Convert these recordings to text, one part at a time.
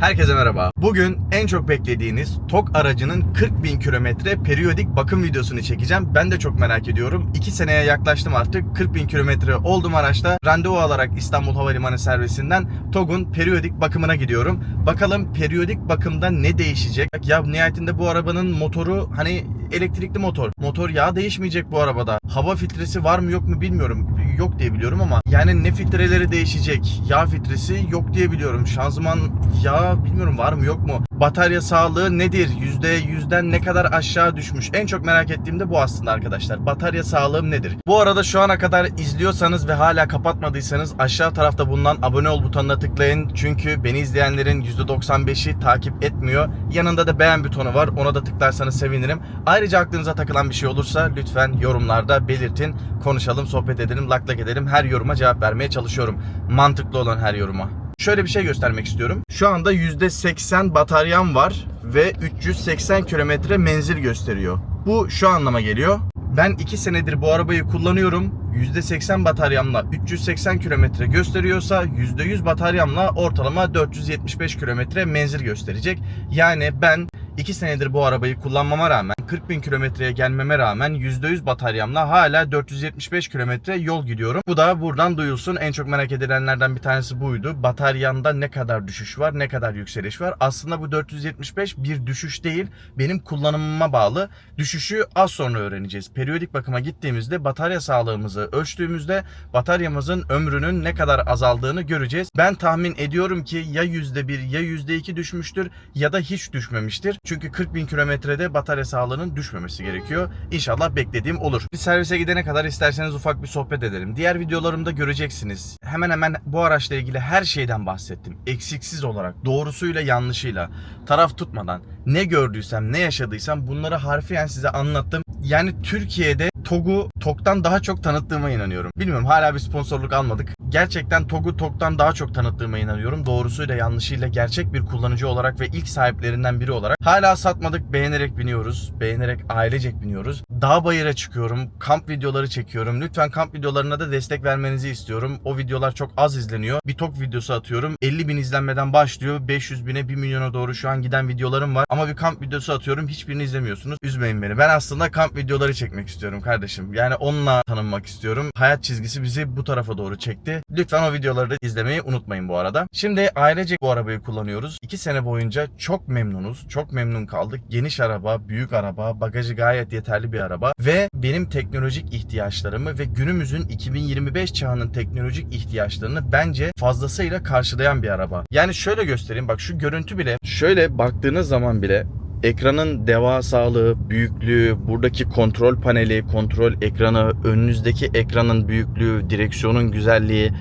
Herkese merhaba. Bugün en çok beklediğiniz TOK aracının 40 bin kilometre periyodik bakım videosunu çekeceğim. Ben de çok merak ediyorum. 2 seneye yaklaştım artık. 40 bin kilometre oldum araçta. Randevu alarak İstanbul Havalimanı servisinden TOG'un periyodik bakımına gidiyorum. Bakalım periyodik bakımda ne değişecek? Ya nihayetinde bu arabanın motoru hani elektrikli motor. Motor yağı değişmeyecek bu arabada. Hava filtresi var mı yok mu bilmiyorum. Yok diye biliyorum ama yani ne filtreleri değişecek? Yağ filtresi yok diye biliyorum. Şanzıman yağı bilmiyorum var mı yok mu? Batarya sağlığı nedir? Yüzde yüzden ne kadar aşağı düşmüş? En çok merak ettiğim de bu aslında arkadaşlar. Batarya sağlığım nedir? Bu arada şu ana kadar izliyorsanız ve hala kapatmadıysanız aşağı tarafta bulunan abone ol butonuna tıklayın. Çünkü beni izleyenlerin %95'i takip etmiyor. Yanında da beğen butonu var. Ona da tıklarsanız sevinirim. Ayrıca aklınıza takılan bir şey olursa lütfen yorumlarda belirtin. Konuşalım, sohbet edelim, lak edelim. Her yoruma cevap vermeye çalışıyorum. Mantıklı olan her yoruma. Şöyle bir şey göstermek istiyorum. Şu anda %80 bataryam var ve 380 kilometre menzil gösteriyor. Bu şu anlama geliyor. Ben 2 senedir bu arabayı kullanıyorum. %80 bataryamla 380 kilometre gösteriyorsa %100 bataryamla ortalama 475 kilometre menzil gösterecek. Yani ben 2 senedir bu arabayı kullanmama rağmen 40 bin kilometreye gelmeme rağmen %100 bataryamla hala 475 kilometre yol gidiyorum. Bu da buradan duyulsun. En çok merak edilenlerden bir tanesi buydu. Bataryamda ne kadar düşüş var, ne kadar yükseliş var. Aslında bu 475 bir düşüş değil. Benim kullanımıma bağlı. Düşüşü az sonra öğreneceğiz. Periyodik bakıma gittiğimizde batarya sağlığımızı ölçtüğümüzde bataryamızın ömrünün ne kadar azaldığını göreceğiz. Ben tahmin ediyorum ki ya %1 ya %2 düşmüştür ya da hiç düşmemiştir. Çünkü 40 bin kilometrede batarya sağlığının düşmemesi gerekiyor. İnşallah beklediğim olur. Bir servise gidene kadar isterseniz ufak bir sohbet edelim. Diğer videolarımda göreceksiniz. Hemen hemen bu araçla ilgili her şeyden bahsettim. Eksiksiz olarak, doğrusuyla yanlışıyla, taraf tutmadan ne gördüysem, ne yaşadıysam bunları harfiyen size anlattım. Yani Türkiye'de TOG'u TOG'dan daha çok tanıttığıma inanıyorum. Bilmiyorum hala bir sponsorluk almadık. Gerçekten TOG'u TOG'dan daha çok tanıttığıma inanıyorum. Doğrusuyla yanlışıyla gerçek bir kullanıcı olarak ve ilk sahiplerinden biri olarak. Hala satmadık. Beğenerek biniyoruz. Beğenerek ailecek biniyoruz. Dağ bayıra çıkıyorum. Kamp videoları çekiyorum. Lütfen kamp videolarına da destek vermenizi istiyorum. O videolar çok az izleniyor. Bir TOG videosu atıyorum. 50 bin izlenmeden başlıyor. 500 bine 1 milyona doğru şu an giden videolarım var. Ama bir kamp videosu atıyorum. Hiçbirini izlemiyorsunuz. Üzmeyin beni. Ben aslında kamp videoları çekmek istiyorum kardeşim. Yani onunla tanınmak istiyorum. Hayat çizgisi bizi bu tarafa doğru çekti. Lütfen o videoları da izlemeyi unutmayın bu arada. Şimdi ailece bu arabayı kullanıyoruz. 2 sene boyunca çok memnunuz. Çok memnun kaldık. Geniş araba, büyük araba, bagajı gayet yeterli bir araba ve benim teknolojik ihtiyaçlarımı ve günümüzün 2025 çağının teknolojik ihtiyaçlarını bence fazlasıyla karşılayan bir araba. Yani şöyle göstereyim bak şu görüntü bile şöyle baktığınız zaman bile Ekranın devasalığı, büyüklüğü, buradaki kontrol paneli, kontrol ekranı, önünüzdeki ekranın büyüklüğü, direksiyonun güzelliği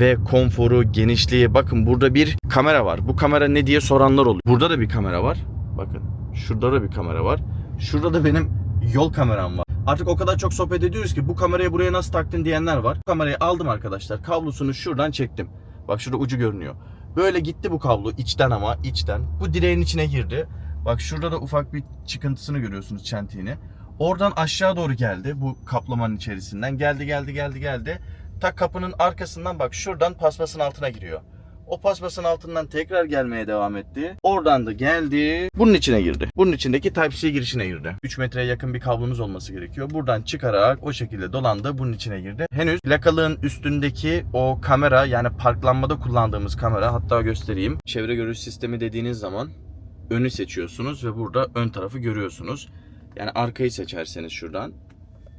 ve konforu, genişliği. Bakın burada bir kamera var. Bu kamera ne diye soranlar oluyor. Burada da bir kamera var. Bakın şurada da bir kamera var. Şurada da benim yol kameram var. Artık o kadar çok sohbet ediyoruz ki bu kamerayı buraya nasıl taktın diyenler var. Bu kamerayı aldım arkadaşlar. Kablosunu şuradan çektim. Bak şurada ucu görünüyor. Böyle gitti bu kablo içten ama içten. Bu direğin içine girdi. Bak şurada da ufak bir çıkıntısını görüyorsunuz çentiğini. Oradan aşağı doğru geldi bu kaplamanın içerisinden. Geldi geldi geldi geldi. Tak kapının arkasından bak şuradan paspasın altına giriyor. O paspasın altından tekrar gelmeye devam etti. Oradan da geldi. Bunun içine girdi. Bunun içindeki Type-C girişine girdi. 3 metreye yakın bir kablonuz olması gerekiyor. Buradan çıkararak o şekilde dolandı. Bunun içine girdi. Henüz plakalığın üstündeki o kamera yani parklanmada kullandığımız kamera hatta göstereyim. Çevre görüş sistemi dediğiniz zaman önü seçiyorsunuz ve burada ön tarafı görüyorsunuz. Yani arkayı seçerseniz şuradan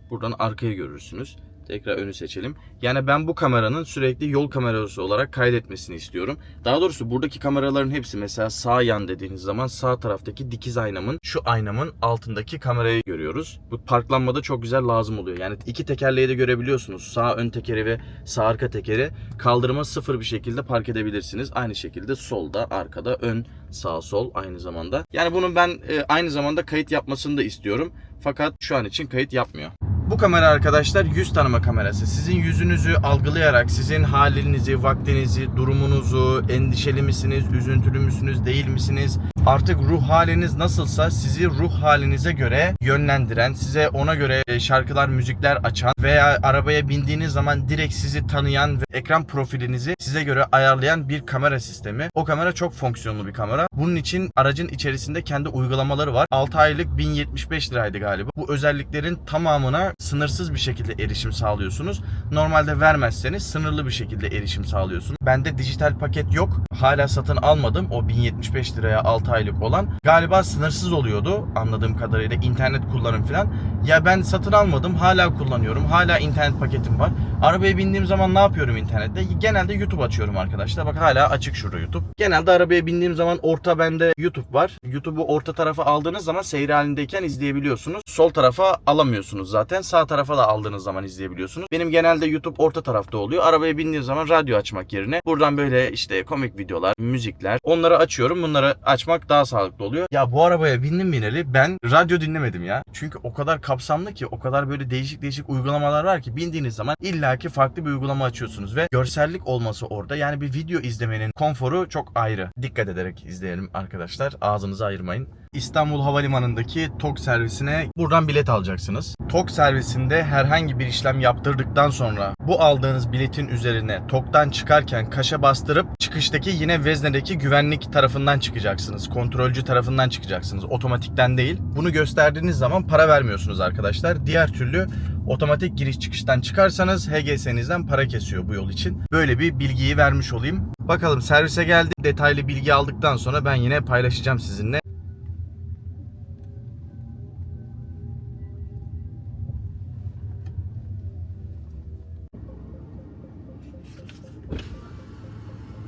buradan arkayı görürsünüz. Tekrar önü seçelim. Yani ben bu kameranın sürekli yol kamerası olarak kaydetmesini istiyorum. Daha doğrusu buradaki kameraların hepsi mesela sağ yan dediğiniz zaman sağ taraftaki dikiz aynamın şu aynamın altındaki kamerayı görüyoruz. Bu parklanmada çok güzel lazım oluyor. Yani iki tekerleği de görebiliyorsunuz. Sağ ön tekeri ve sağ arka tekeri kaldırıma sıfır bir şekilde park edebilirsiniz. Aynı şekilde solda, arkada, ön, sağ, sol aynı zamanda. Yani bunun ben e, aynı zamanda kayıt yapmasını da istiyorum. Fakat şu an için kayıt yapmıyor. Bu kamera arkadaşlar yüz tanıma kamerası. Sizin yüzünüzü algılayarak sizin halinizi, vaktinizi, durumunuzu, endişeli misiniz, üzüntülü müsünüz, değil misiniz? Artık ruh haliniz nasılsa sizi ruh halinize göre yönlendiren, size ona göre şarkılar, müzikler açan veya arabaya bindiğiniz zaman direkt sizi tanıyan ve ekran profilinizi size göre ayarlayan bir kamera sistemi. O kamera çok fonksiyonlu bir kamera. Bunun için aracın içerisinde kendi uygulamaları var. 6 aylık 1075 liraydı galiba. Bu özelliklerin tamamına sınırsız bir şekilde erişim sağlıyorsunuz. Normalde vermezseniz sınırlı bir şekilde erişim sağlıyorsunuz. Bende dijital paket yok. Hala satın almadım. O 1075 liraya 6 aylık olan. Galiba sınırsız oluyordu anladığım kadarıyla internet kullanım falan. Ya ben satın almadım. Hala kullanıyorum. Hala internet paketim var. Arabaya bindiğim zaman ne yapıyorum internette? Genelde YouTube açıyorum arkadaşlar. Bak hala açık şurada YouTube. Genelde arabaya bindiğim zaman orta bende YouTube var. YouTube'u orta tarafa aldığınız zaman seyir halindeyken izleyebiliyorsunuz. Sol tarafa alamıyorsunuz zaten. Sağ tarafa da aldığınız zaman izleyebiliyorsunuz. Benim genelde YouTube orta tarafta oluyor. Arabaya bindiğim zaman radyo açmak yerine buradan böyle işte komik videolar, müzikler onları açıyorum. Bunları açmak daha sağlıklı oluyor. Ya bu arabaya bindim bineli ben radyo dinlemedim ya. Çünkü o kadar kapsamlı ki o kadar böyle değişik değişik uygulamalar var ki bindiğiniz zaman illaki farklı bir uygulama açıyorsunuz ve görsellik olması orada. Yani bir video izlemenin konforu çok ayrı. Dikkat ederek izleyelim arkadaşlar. Ağzınızı ayırmayın. İstanbul Havalimanı'ndaki TOK servisine buradan bilet alacaksınız. TOK servisinde herhangi bir işlem yaptırdıktan sonra bu aldığınız biletin üzerine TOK'tan çıkarken kaşa bastırıp çıkıştaki yine veznedeki güvenlik tarafından çıkacaksınız. Kontrolcü tarafından çıkacaksınız. Otomatikten değil. Bunu gösterdiğiniz zaman para vermiyorsunuz arkadaşlar. Diğer türlü otomatik giriş çıkıştan çıkarsanız HGS'nizden para kesiyor bu yol için. Böyle bir bilgiyi vermiş olayım. Bakalım servise geldi. Detaylı bilgi aldıktan sonra ben yine paylaşacağım sizinle.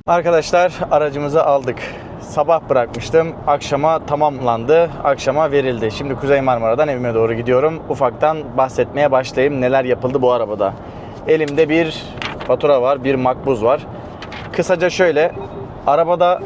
Arkadaşlar aracımızı aldık. Sabah bırakmıştım. Akşama tamamlandı. Akşama verildi. Şimdi Kuzey Marmara'dan evime doğru gidiyorum. Ufaktan bahsetmeye başlayayım neler yapıldı bu arabada. Elimde bir fatura var, bir makbuz var. Kısaca şöyle, arabada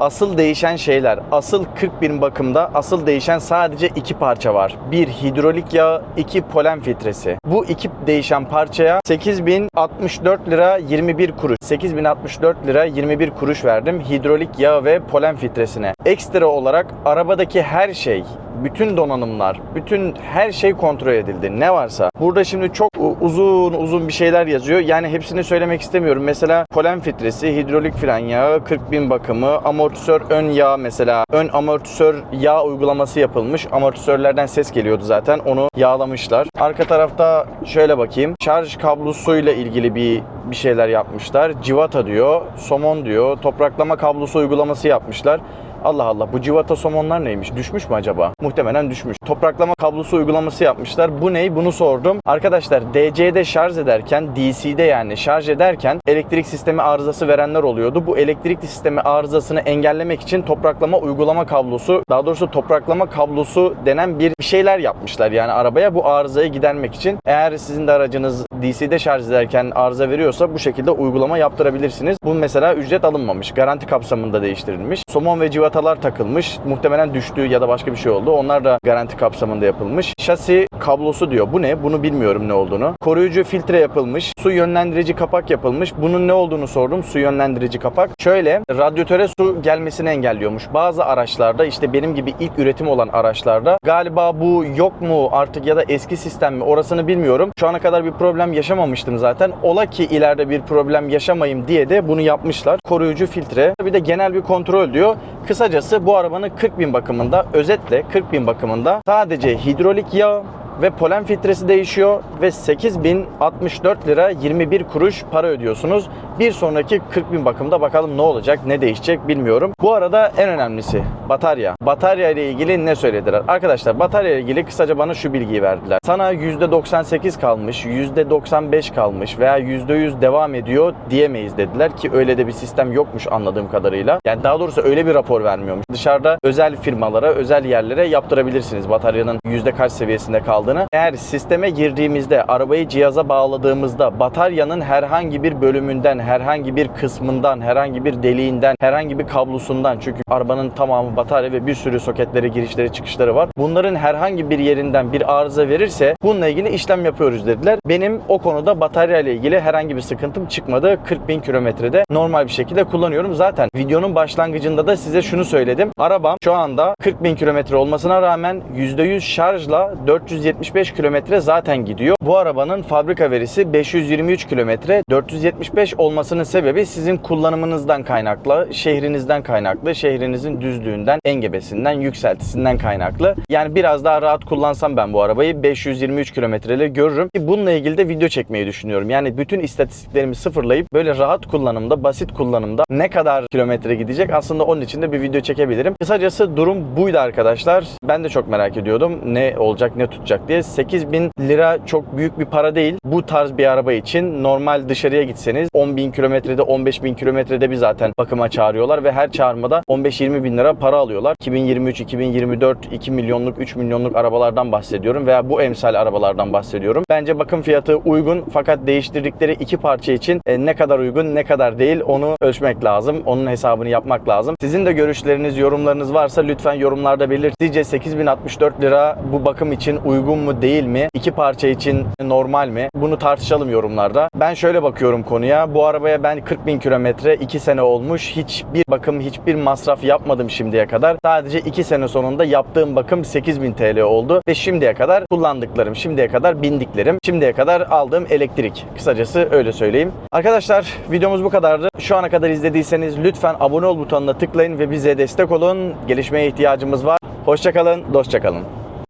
asıl değişen şeyler, asıl 40 bin bakımda asıl değişen sadece iki parça var. Bir hidrolik yağı, iki polen filtresi. Bu iki değişen parçaya 8064 lira 21 kuruş. 8064 lira 21 kuruş verdim hidrolik yağı ve polen filtresine. Ekstra olarak arabadaki her şey, bütün donanımlar, bütün her şey kontrol edildi. Ne varsa. Burada şimdi çok uzun uzun bir şeyler yazıyor. Yani hepsini söylemek istemiyorum. Mesela polen filtresi, hidrolik fren yağı, 40 bin bakımı, amortisör ön yağ mesela. Ön amortisör yağ uygulaması yapılmış. Amortisörlerden ses geliyordu zaten. Onu yağlamışlar. Arka tarafta şöyle bakayım. Şarj kablosuyla ilgili bir bir şeyler yapmışlar. Civata diyor, somon diyor, topraklama kablosu uygulaması yapmışlar. Allah Allah bu civata somonlar neymiş? Düşmüş mü acaba? Muhtemelen düşmüş. Topraklama kablosu uygulaması yapmışlar. Bu ney? Bunu sordum. Arkadaşlar DC'de şarj ederken, DC'de yani şarj ederken elektrik sistemi arızası verenler oluyordu. Bu elektrik sistemi arızasını engellemek için topraklama uygulama kablosu, daha doğrusu topraklama kablosu denen bir şeyler yapmışlar yani arabaya bu arızayı gidermek için. Eğer sizin de aracınız DC'de şarj ederken arıza veriyorsa bu şekilde uygulama yaptırabilirsiniz. Bu mesela ücret alınmamış. Garanti kapsamında değiştirilmiş. Somon ve civatalar takılmış. Muhtemelen düştü ya da başka bir şey oldu. Onlar da garanti kapsamında yapılmış. Şasi kablosu diyor. Bu ne? Bunu bilmiyorum ne olduğunu. Koruyucu filtre yapılmış. Su yönlendirici kapak yapılmış. Bunun ne olduğunu sordum. Su yönlendirici kapak. Şöyle radyatöre su gelmesini engelliyormuş. Bazı araçlarda işte benim gibi ilk üretim olan araçlarda galiba bu yok mu artık ya da eski sistem mi orasını bilmiyorum. Şu ana kadar bir problem yaşamamıştım zaten. Ola ki ileride bir problem yaşamayayım diye de bunu yapmışlar. Koruyucu filtre. Bir de genel bir kontrol diyor. Kısacası bu arabanın 40 bin bakımında özetle 40 bin bakımında sadece hidrolik yağ ve polen filtresi değişiyor ve 8064 lira 21 kuruş para ödüyorsunuz. Bir sonraki 40 bin bakımda bakalım ne olacak, ne değişecek bilmiyorum. Bu arada en önemlisi batarya. Batarya ile ilgili ne söylediler? Arkadaşlar batarya ile ilgili kısaca bana şu bilgiyi verdiler. Sana %98 kalmış, %95 kalmış veya %100 devam ediyor diyemeyiz dediler ki öyle de bir sistem yokmuş anladığım kadarıyla. Yani daha doğrusu öyle bir rapor vermiyormuş. Dışarıda özel firmalara, özel yerlere yaptırabilirsiniz bataryanın yüzde kaç seviyesinde kaldığını. Eğer sisteme girdiğimizde, arabayı cihaza bağladığımızda bataryanın herhangi bir bölümünden, herhangi bir kısmından, herhangi bir deliğinden, herhangi bir kablosundan çünkü arabanın tamamı batarya ve bir sürü soketleri, girişleri, çıkışları var. Bunların herhangi bir yerinden bir arıza verirse bununla ilgili işlem yapıyoruz dediler. Benim o konuda batarya ile ilgili herhangi bir sıkıntım çıkmadı. 40 bin kilometrede normal bir şekilde kullanıyorum. Zaten videonun başlangıcında da size şunu söyledim. Arabam şu anda 40 bin kilometre olmasına rağmen %100 şarjla 475 kilometre zaten gidiyor. Bu arabanın fabrika verisi 523 kilometre. 475 olmasının sebebi sizin kullanımınızdan kaynaklı, şehrinizden kaynaklı, şehrinizin düzlüğünden, engebesinden, yükseltisinden kaynaklı. Yani biraz daha rahat kullansam ben bu arabayı 523 kilometreyle görürüm. Bununla ilgili de video çekmeyi düşünüyorum. Yani bütün istatistiklerimi sıfırlayıp böyle rahat kullanımda, basit kullanımda ne kadar kilometre gidecek aslında onun için de bir video çekebilirim. Kısacası durum buydu arkadaşlar. Ben de çok merak ediyordum ne olacak ne tutacak diye. 8000 lira çok büyük bir para değil. Bu tarz bir araba için normal dışarıya gitseniz 10 bin kilometrede 15 bin kilometrede bir zaten bakıma çağırıyorlar ve her çağırmada 15-20 bin lira para alıyorlar. 2023, 2024 2 milyonluk 3 milyonluk arabalardan bahsediyorum veya bu emsal arabalardan bahsediyorum. Bence bakım fiyatı uygun fakat değiştirdikleri iki parça için e, ne kadar uygun ne kadar değil onu ölçmek lazım. Onun hesabını yapmak lazım. Sizin de görüşleriniz, yorumlarınız varsa lütfen yorumlarda belirt. Sizce 8064 lira bu bakım için uygun mu değil mi? İki parça için normal mi? Bunu tartışalım yorumlarda. Ben şöyle bakıyorum konuya. Bu arabaya ben 40 bin kilometre 2 sene olmuş. Hiçbir bakım, hiçbir masraf yapmadım şimdiye kadar. Sadece 2 sene sonunda yaptığım bakım 8000 TL oldu. Ve şimdiye kadar kullandıklarım, şimdiye kadar bindiklerim, şimdiye kadar aldığım elektrik. Kısacası öyle söyleyeyim. Arkadaşlar videomuz bu kadardı. Şu ana kadar izlediyseniz lütfen abone ol butonuna tıklayın ve bize destek olun. Gelişmeye ihtiyacımız var. Hoşçakalın, dostça kalın.